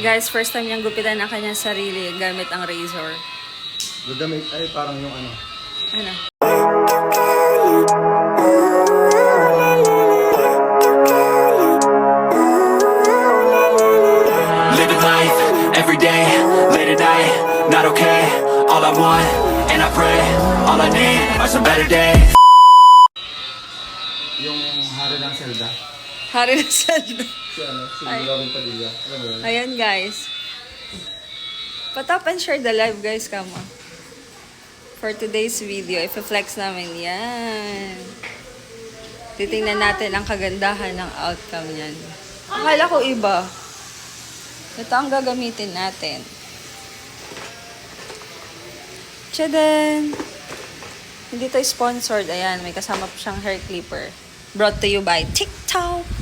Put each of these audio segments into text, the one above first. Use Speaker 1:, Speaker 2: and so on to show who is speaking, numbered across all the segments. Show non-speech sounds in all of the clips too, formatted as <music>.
Speaker 1: Guys, first time niyang gupitan ang kanyang sarili gamit ang razor.
Speaker 2: Dadamit ay parang yung ano.
Speaker 1: Ano?
Speaker 3: Living life every day, late at night, not okay. All I want, and I pray, all I need are some better days.
Speaker 2: Yung hari ng Zelda.
Speaker 1: Hari na Zelda.
Speaker 2: Si ano, si
Speaker 1: Ay.
Speaker 2: Lauren Padilla. Alam mo yun?
Speaker 1: Ayan guys. Patap and share the live guys, come on. For today's video, i-flex namin yan. Titingnan natin ang kagandahan ng outcome niyan. Akala ko iba. Ito ang gagamitin natin. Tchadan! Hindi to sponsored. Ayan, may kasama pa siyang hair clipper. Brought to you by TikTok.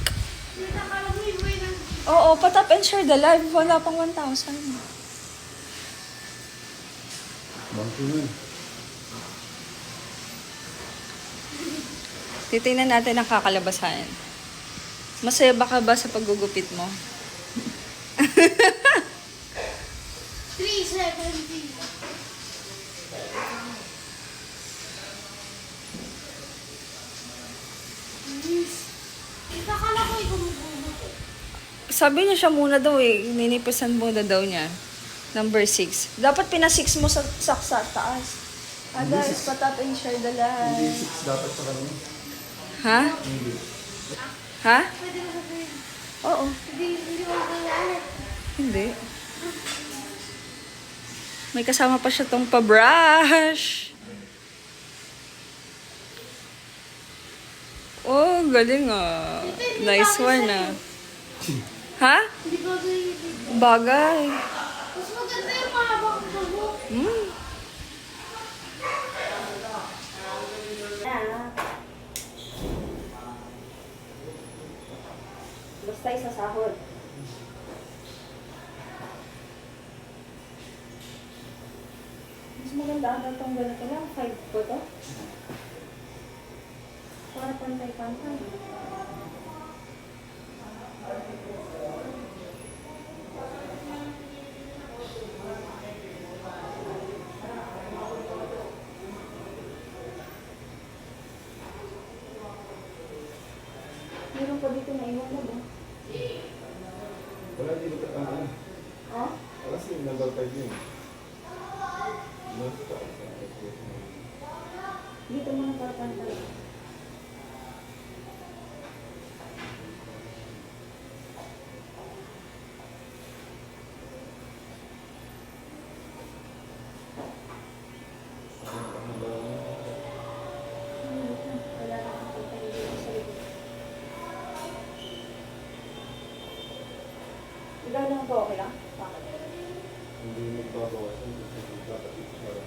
Speaker 1: Oo, patap and share the live. Wala pang 1,000.
Speaker 2: Bangko nun.
Speaker 1: Titingnan natin ang kakalabasan. Masaya ba ka ba sa paggugupit mo? <laughs>
Speaker 4: 370. Akala ko ikaw magbubuto.
Speaker 1: Sabi niya siya muna daw eh. Ninipisan muna daw niya. Number 6. Dapat pina-6 mo sa, sa, sa taas. Ah guys, patap and share the
Speaker 2: Hindi
Speaker 1: live.
Speaker 2: 6 dapat sa kanina.
Speaker 1: Ha?
Speaker 2: Hindi.
Speaker 1: Ha?
Speaker 4: Pwede mo sabihin.
Speaker 1: Oo.
Speaker 4: Hindi, hindi mo kailangan.
Speaker 1: Hindi. May kasama pa siya tong pa-brush. Oh, galing ah. Nice one ah. Ha?
Speaker 4: Hindi ba ganyan?
Speaker 1: Bagay.
Speaker 4: Mas maganda yung mahabang buhok.
Speaker 1: Hmm. Basta isa sahod. Mas maganda ata itong ganito lang. Five po to. Para pantay-pantay. Meron pa dito na iwan na ba?
Speaker 2: Wala ko ang ano.
Speaker 1: Ha?
Speaker 2: Wala si number 5 yun.
Speaker 1: Dito mo na papantay. Ikaw lang po, okay lang? Bakit?
Speaker 2: Hindi magbabawasan. Kasi dapat ito para.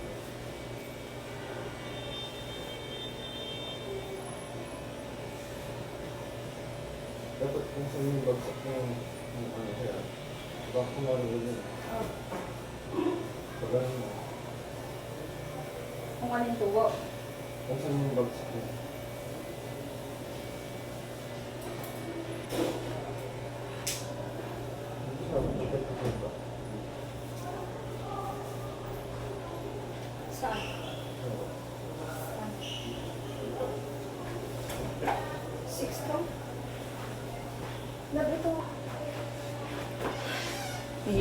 Speaker 2: Dapat kung saan yung bagsak ng ng ano kaya. Baka kung ano yun. Pag ano mo.
Speaker 1: Kung anong tubo.
Speaker 2: Kung saan yung bagsak mo.
Speaker 1: Saan? Six to? Labi to.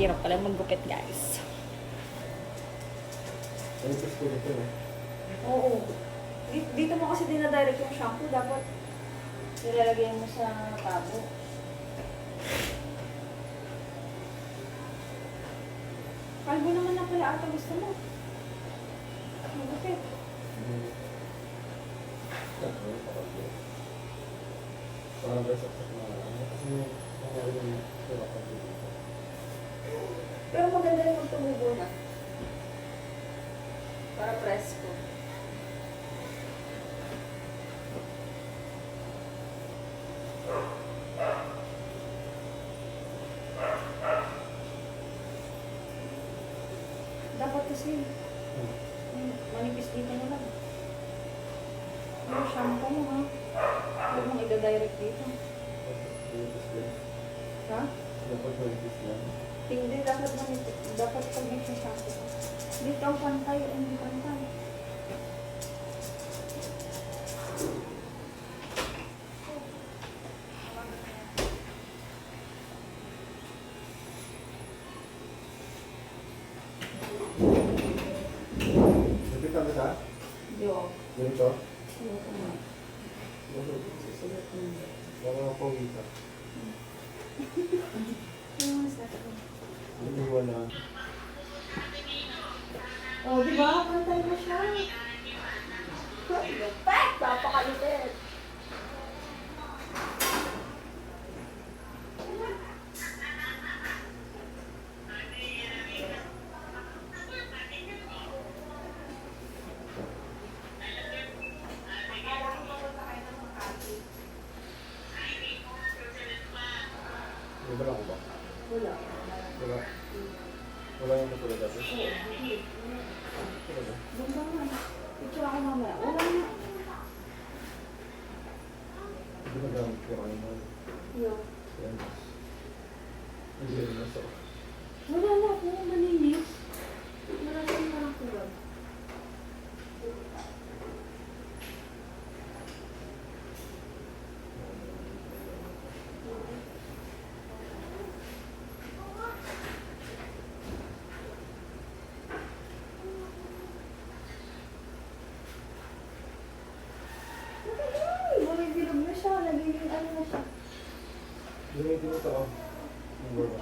Speaker 1: Mahirap pala maggupit, guys.
Speaker 2: Ano kasi ko dito.
Speaker 1: Oo. Di- Dito mo kasi dinadirect yung shampoo. Dapat nilalagay mo sa tabo. Kalbo naman na pala ata gusto mo. Magupit.
Speaker 2: Parang basaksak na ano. Kasi yung nangyari yung tirapan ko dito.
Speaker 1: Pero maganda rin magtumubo na. Para presko. Dapat kasi
Speaker 2: Hmm.
Speaker 1: mm, manipis dito mo lang. Yung shampoo mo ha. Huwag mong ida-direct dito.
Speaker 2: Yun, tapos yun.
Speaker 1: Ha?
Speaker 2: Yun. opportunities lang.
Speaker 1: Hindi, dapat manito. Dapat pag nagsasako. Dito ang pantay, hindi pantay.
Speaker 2: Napitan kita?
Speaker 1: Yo.
Speaker 2: Ganito? Susulat mo. Baka mapawi ka.
Speaker 1: Ano mas natin?
Speaker 2: Hindi wala.
Speaker 1: Oh, di ba? Pantay na siya. Perfect! Napakalupit! Picture ako mamaya. Wala na.
Speaker 2: Hindi na gamit ko kayo mo.
Speaker 1: Yo.
Speaker 2: Yan. Hindi rin nasa.
Speaker 1: Wala na ako. Malinis. Maraming parang kurang. Bumibirog na siya. Nagiging ano na siya.
Speaker 2: Gamitin mo ito ako. Ang baba.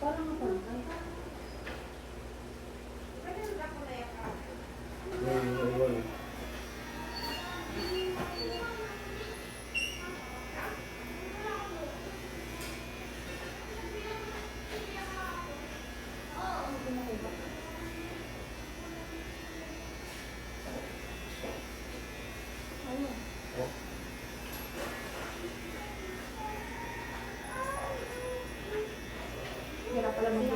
Speaker 1: Parang mapantay.
Speaker 2: Yung naiwan eh. Oh.
Speaker 1: Hirap pala mag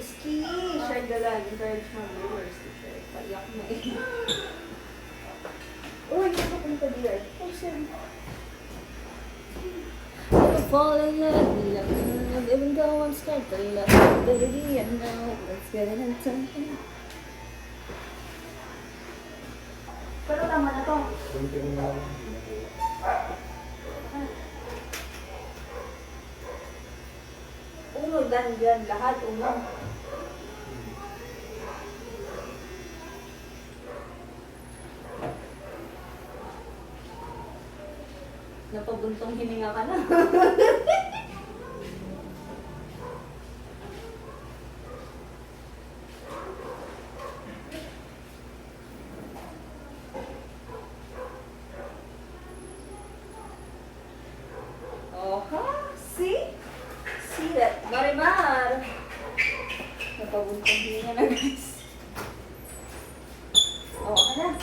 Speaker 1: Ski! Share the line. Encourage my viewers to share. Paiyak na eh. Uy, Oh, sorry. I fall in love, love, even though I'm scared to love, baby, I know it in something. Pero tama na to.
Speaker 2: Gamitin mo na.
Speaker 1: Uno, dan, dan, lahat, uno. Napabuntong hininga ka na. Oh, na.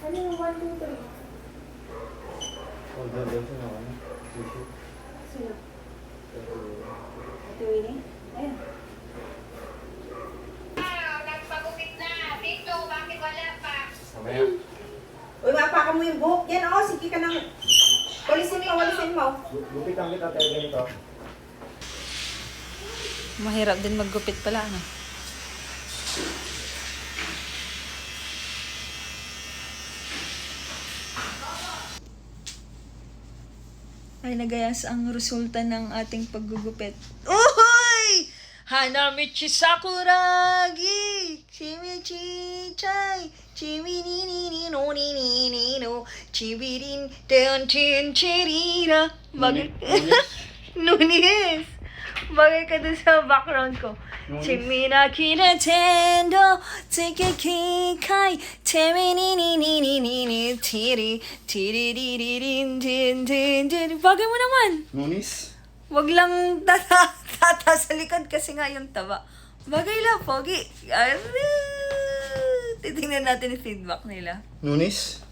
Speaker 1: Ano yung 1, 2, 3?
Speaker 2: Oh, dyan, dyan siya na. Tissue.
Speaker 1: Sino?
Speaker 2: Ito.
Speaker 1: Winnie? Ayun.
Speaker 4: Nagpagupit na. Tito, bakit wala pa?
Speaker 2: Mamaya.
Speaker 5: Uy, mapaka mo yung buhok. Yan, oh, sige ka nang... Walisin mo, walisin mo.
Speaker 2: Gu- Gupitan kita tayo ganito.
Speaker 1: Mahirap din maggupit pala, ano? Ay, nagayas ang resulta ng ating paggugupit. Uhoy! Hanamichi Sakuragi! Chimichi Chai! Chimininini no ni ni ni no! Chibirin ten ten chirira! Bagay... <laughs> Nunis! Bagay ka dun sa background ko. Chimina kinatendo, take kikai, temi ni ni ni ni ni ni tiri, tiri di di din din din din. Bagay mo naman!
Speaker 2: Nunis?
Speaker 1: Wag lang tata, tata sa likod kasi nga yung taba. Bagay lang, pogi. Titingnan natin yung feedback nila.
Speaker 2: Nunis?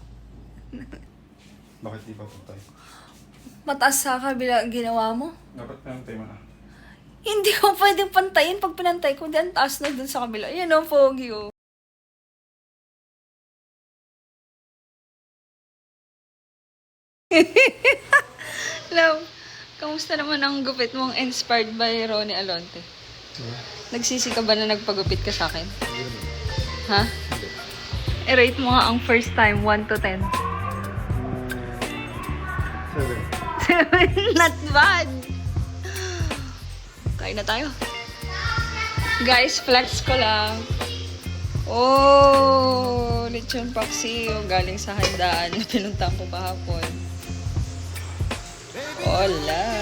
Speaker 2: Bakit di pa tayo?
Speaker 1: Mataas sa kabila ang ginawa mo.
Speaker 2: Dapat na tayo na.
Speaker 1: Hindi ko pwedeng pantayin. Pag pinantay ko, dan taas na dun sa kabila. Yan ang pogi, oh. <laughs> Love, kamusta naman ang gupit mong inspired by Ronnie Alonte? Nagsisi ka ba na nagpagupit ka sa akin? Ha? I-rate mo nga ang first time, 1 to 10.
Speaker 2: Seven. <laughs>
Speaker 1: Not bad. Kain na tayo. Guys, flex ko lang. Oh, lechon paksiw galing sa handaan na pinuntahan ko kahapon. Hola.